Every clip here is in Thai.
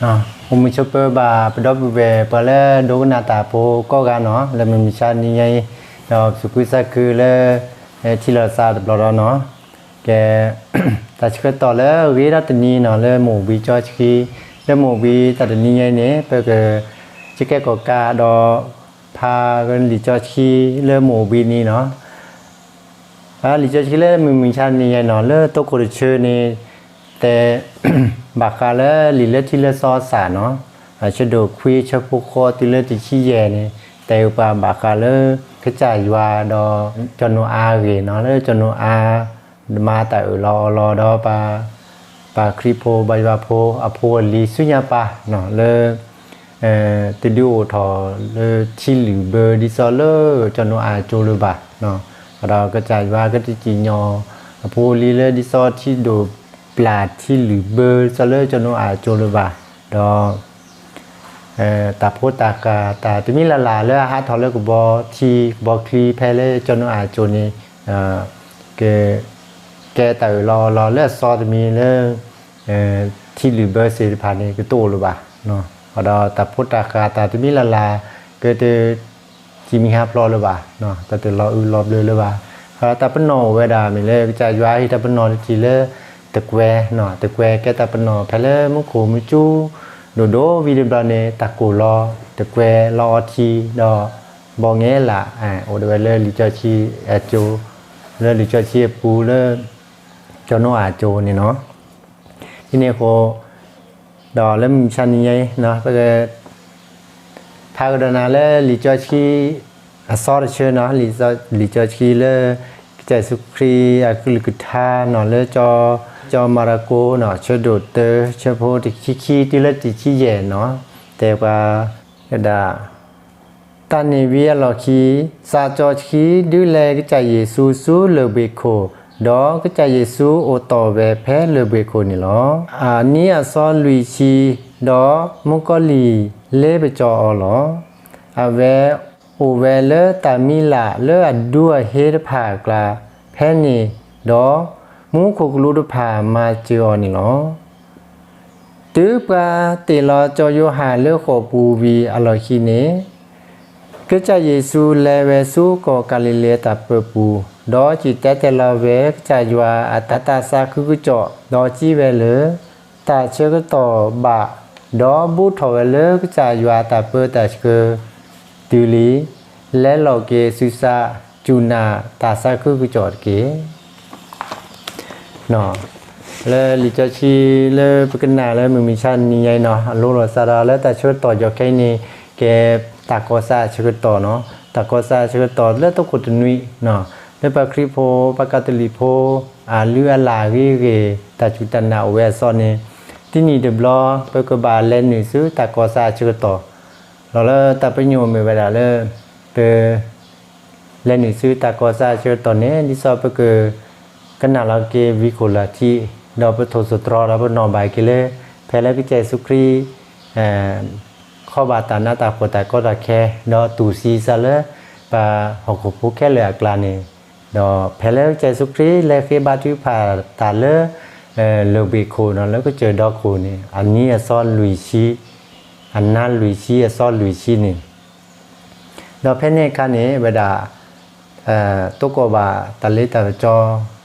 hôm mình chụp bà bắt đầu về bà lẽ đồ na tà po có gà nó là mình mình chăn như vậy rồi sụp cứ sa cứ lẽ chỉ là sa đập lọt nó cái ta chỉ có tỏ lẽ ghế đó tình ni nó lẽ mổ bị cho khi lẽ mổ bị ta tình ni vậy nè bây giờ chỉ cái có cá đó pha gần lý cho khi lẽ mổ bị ni nó à lý cho khi lẽ mình mình chăn như vậy nó lẽ tôi có được chơi nè ชีเลมึงมึงชานี่เนาะเลตโกรเชนี่แต่บากาลลิเลที่เลซอสาเนาะอาชโดคุยชพุโคติเลติชี้แยนี่แต่อุปาบากาเลกระจายวาดอจนอาเกเนาะเลจนอามาแต่รอรอดอปาปาคริโพบายาโพอโพลีสุญญาปาเนาะเลเอ่อติดิโอทอเลชิลิเบอร์ดิซอเลจนอาโจลบาเนาะเราก็จ่ายวาก็ติจิญออโพลีเลดิซอที่โด ปลาที่หรือเบอร์ซะเลยจนอาโจลบาดอเอ่อตาโพตากาตาตมิลาลาเลฮาทอเลกบอทีบอคลีเพเลจนอาโจนี่เอ่อเกแกแต่รอรอเลือซอตมีเลเอ่อที่หรือเบอร์สิพานี่ก็โตลบาเนาะดอตาโพตากาตาตมิลาลาเกิดจิมีฮาปลอลบาเนาะแตาตรออือรอบเลยลบาตาปนอเวดามีเลจะยาฮิตาปนอทีเล ตะแควเนาะตะแควแกตะปนอพะเลมุโขมุจูโดโดวิดบลาเนตะโกลอตะแควลอทีดอบองเงละอ่าโอเดเวเลลิจอชีอาโจเลลิจอชีปูเลจอโนอาโจนี่เนาะทีนี้โคดอเริ่มชันยัยเนาะก็พากดนาเลลิจอชีอซอร์เชเนาะลิจอลิจอชีเลใจสุครีอากุลกุทาเนาะเลจอ ကြောင်မာရကိုနော်ချွတ်တို့တဲချက်ဖို့တခီခီတိလက်တိချီရဲ့နော်တဲပါကဒါတန်နေဝီရလော်ခီစာကြောခီဒူလေကကြယေဆူဆူလဘေခိုဒေါ်ကကြယေဆူအိုတော်ပဲဖဲလဘေခိုနီလောအာနီအစောလူချီဒေါ်မကလီလေဘကြောအောလောအဝဲအိုဝဲလတမီလာလဲအဒူဟေရဖာကလာဖဲနီဒေါ် นี่ลออานี้อซอลุยชีดอมุกอลีเลเบจออลออาเว โอเวเลตามิลาเลอดัวเฮดผากลาแพนี่ดอมูโคกลูดผามาเจอนี่เนาะตือปาติลอจอโยหาเลขอปูวีอลอคีเนก็จะเยซูเลเวซูก็กาลิเลตาเปปูดอจิตเตลาเวจะยัวอัตตาสาคุกุจอดอจีเวเลตาเชกต่อบะดอบูทอเวเลก็จะยัวตาเปตาเชก တူလီလဲလော်ကေဆူစာဂျူနာတာဆာခုကကြော်ကေနော်လဲလီချချီလဲပကနာလဲမမီချာနီယိုင်နော်အလိုလောဆာရာလဲတချွတ်တော်ကြော် เนาะแล้ะลิจชีแล้ะปกนนาแล้วมึงมีชันนี่ไงเนาะลูกหลสาราแล้วแต่ช่วยต่อยอกแค่นี้แกตากโกซาช่วยต่อเนาะตากโกซาช่วยต่อแล้วต้องกดนุ่ยเนาะและปาคริโพปากาติลิโพอ่าเลือลาวิเกตาจุตันนาเวซอนเนี่ยที่นี่เดบลอไปะกบาเล่นหนี่ซื้อตากโกซาช่วยต่อเราแล้วตาปโยมีเวลาเลยเตอเล่นหนี่ซื้อตากโกซาช่วยต่อเนี่ยดิซอไปเกอ กันนาลาเกวิโคลาทีดอปโทสตรอรับนอบายกิเลแพลพิเยสุครีข้อบาตานาตาปวตาก็ตาแค่ดอตูซีซาเลปาหกผู้แค่เหลยกลานี่ดอแพลกิเจสุครีแลคือบาทิพาตาเลเลบิโคนแล้วก็เจอดอโคนี่อันนี้ซ่อนลุยชีอันนั้นลุยชีซ่อนลุยชีนี่ดอแพเนคานี้เวลาตุกบาตะลิตะจอ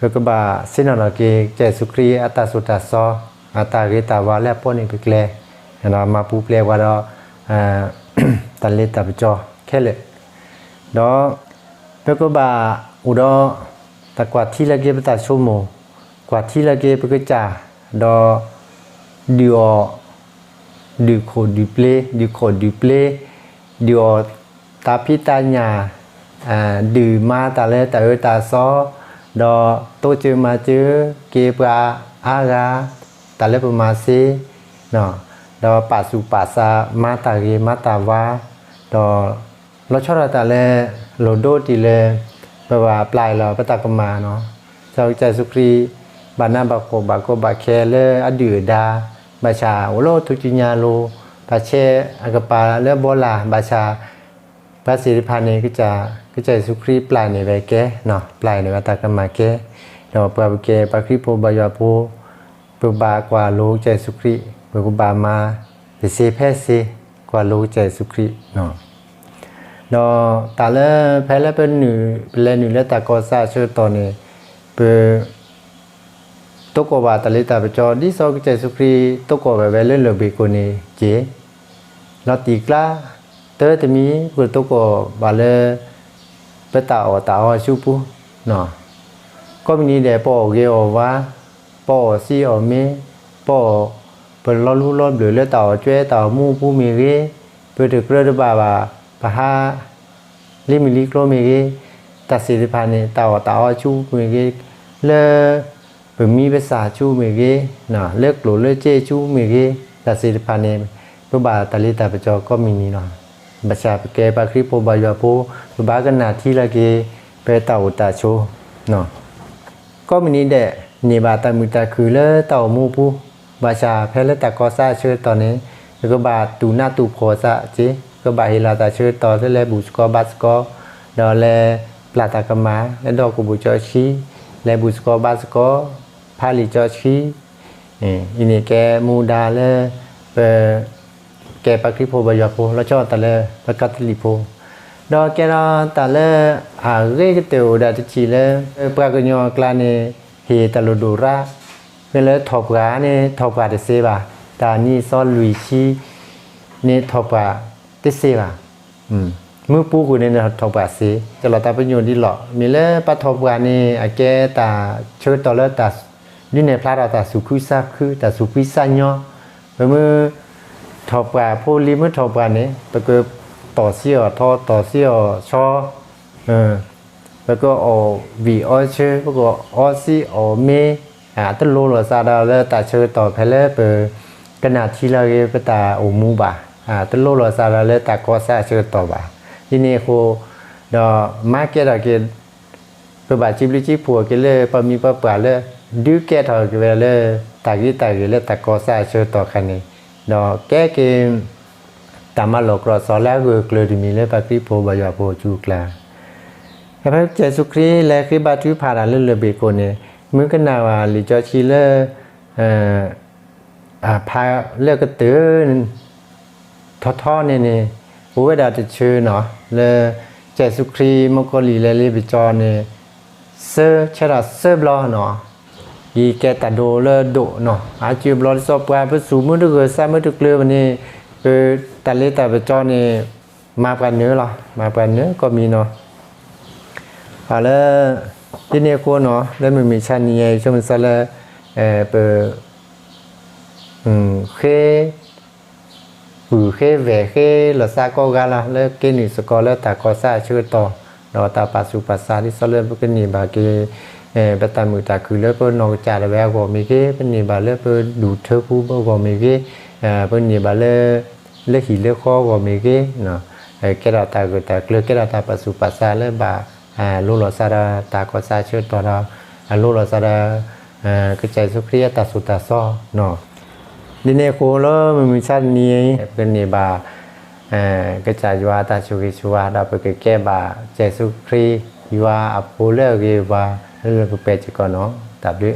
ရကဘာစိနနာကေကျဲစုခရီအတဆုတဆောအတာရေတာဝါလဲပေါ်နေပကလေနာမပူပလေဝါတော့အဲတလေတပကြောခဲလေတော့ဘကဘာဥဒတကွာတီလကေပတချုံမကွာတီလကေပကကြတော့ဒီောဒီခိုဒီပလေဒီခိုဒီပလေဒီောတာပိတညာအဲဒီမာတလဲတရတာဆော ဒေါ်တိုချူမာချူကေပရာအာဂါတလပမာစီနော်ဒေါ်ပါစုပါစာမာတာရေမာတာဝါဒေါ်လောချရတာလဲလိုဒိုတီလဲဘဝပလိုက်လောပတကမာနော်ဆောက်ကျစုခရီဘာနာဘကိုဘကိုဘခဲလဲအဒူဒါဘာသာဝလောသူချညာလိုဘာချေအကပါလဲဘောလာဘာသာ พระสิริพานีก็จะก็จะสุครีปลายในใบแกเนาะปลายในวัตกรรมแกเนาะปลาแกปลาคริโพบายาโพปบากว่ารู้ใจสุครีปกุบามาเดเซเพเซกว่ารู้ใจสุครีเนาะเนาะตาเลแพ้แลเป็นหนึ่งเป็นหนึ่งและตากอซาชื่อตอนนี้เป็นตกว่าตาลิตาไปจอดิซอกใจสุครีตกว่าไปเล่นเลบิโกนีเจเราตีกล้า တတမီဘုရတော့ကဘာလဲပတာအော်တာအော်ရှုပူနော်ကောမီနီတဲ့ပေါ်ရေော်ဝါပေါ်စီအော်မင်းပေါ်ဘလောလူလောဘလလက်တော်ကျွဲတော်မူပူမီရေဘုဒ္ဓကရဒဘာဘာဘာဟာလီမီလီကလိုမီရေတစီရဖာနေတော်တော်ချူမီရေလေဘမီပစာချူမီရေနော်လက်ကလိုလက်ချေချူမီရေတစီရဖာနေဘဘာတလီတာပကြောကောမီနီနော် ตาอชูมีเกเลเปิดมีภาษาชูมีเกเนาะเลิกหลูเลิกเจชูมีเกตัดสิริพานี ပုဗ္ဗာတလိတာပကြောကောမီနီနောဘချာပကေပခရိပုဗ္ဗာယပိုဘဘာကနာသီလကေပေတောတချိုနော်ကောမီနီတဲ့နေပါတမူတခူလေတောမူပူဘချာဖဲလက်တကောဆာချေတနေကဘာတူနာတူခောစာချေကဘာဟီလာတာချေတော်လေဘူစကောဘတ်စကောဒေါ်လေပလာတာကမာလေဒေါ်ကူဘူချောချီလေဘူစကောဘတ်စကောဖာလီချောချီအင်းဒီနေကဲမူဒါလေเป แกปากริโพบายาโพแล้วชอบแต่ละปกัตลิโพดอกแกรอแต่ละหาเรกเตวดาตจีเลปากญอกลาเนเฮตลดูระเวลาทอบกาเนทอบกาเตเซบาตานี่ซอลุยชีเนทอบกาเตเซบาอืมมือปูกูเนี่ยทอบกาเซจะเราตาประโยชน์ดีหรอมีเลปะทอบกาเนอาแกตาเชิดตอเลตานี่ในพระราตาสุขุซาคือตาสุขุซาญอเมื่อ ทอปลาผู้ลิมทอปลานี้แล้วก็ต่อเสี่ยวทอต่อเสี่ยวชอเออแล้วก็อวีออเชอแล้วก็ออซีออเมอ่าต้นโลหลซาดาแล้วตาเชอต่อเพลเปกนาทีละเกปตาโอมูบาอ่าต้นโลหลซาดาแล้วตากอซาเชอต่อบาทีนี้โคดอมาเกตอะเกเปบาจิบลิจิผัวเกเลยปมีปะปะเลยดื้อแกทอเกเลยตากิตาเกเลยตากอซาเชอต่อคันนี้ ดอกแก้เกมตามาหลอกรอสอแล้วคือกลือมีเลปากริโพบายาโพจูกลาพ้ะเจสุครีและคริบาทุพาราเลเลเบโกเนี่ยมือกันนาวาหรืจอชิเลอร์อ่าพาเลือกกระตือท่อทอเนี่ยเนี่ยโอเวดาจะเชื่เนาะเลยเจสุครีมังกลีและเลบิจอนเนี่ยเซอร์ชราเซอร์บลอเนาะ ยีแกตัดโดเลดุเนาะอาจิบรอดสอบกาพื่สูมือดึกสร้างมือดึกเรือวันนี้คือแต่เล็แต่ไปจอนี่มาแปลนเนื้อหรอมาแปลนเนื้อก็มีเนาะอาแล้วที่เนี่ยกูเนาะแล้วมันมีชันนี้ไงช่วงมันซาละเออเปอืมเคปือเคแหวเคหลอซาก็กาละแล้วเกนี่สกอแล้วตาก็ซาชื่อต่อเราตาปัสสุปัสสาที่ซาเลอร์พวกนี้บาเก bắt ta mưu ta cứ lớp nó trả là bé của mình cái bên nhà bà lớp đủ thơ phú bao của mình cái bên nhà bà lớp lớp hỉ lớp khó của mình cái nó cái đó ta gửi ta lớp cái đó ta bắt sụp bắt xa lớp bà lúc đó xa ra ta có xa chưa tỏ đó lúc đó xa ra cái chạy xuất kia ta sụt ta so nó đi nè cô nó mình sát ni bên nhà bà ก็จะยวาตาชูกิชวาดาไปแก้บาเจสุครียวาอภูเลกิวา เรื่องคุณเปจีก่อนเนาะตับด้วย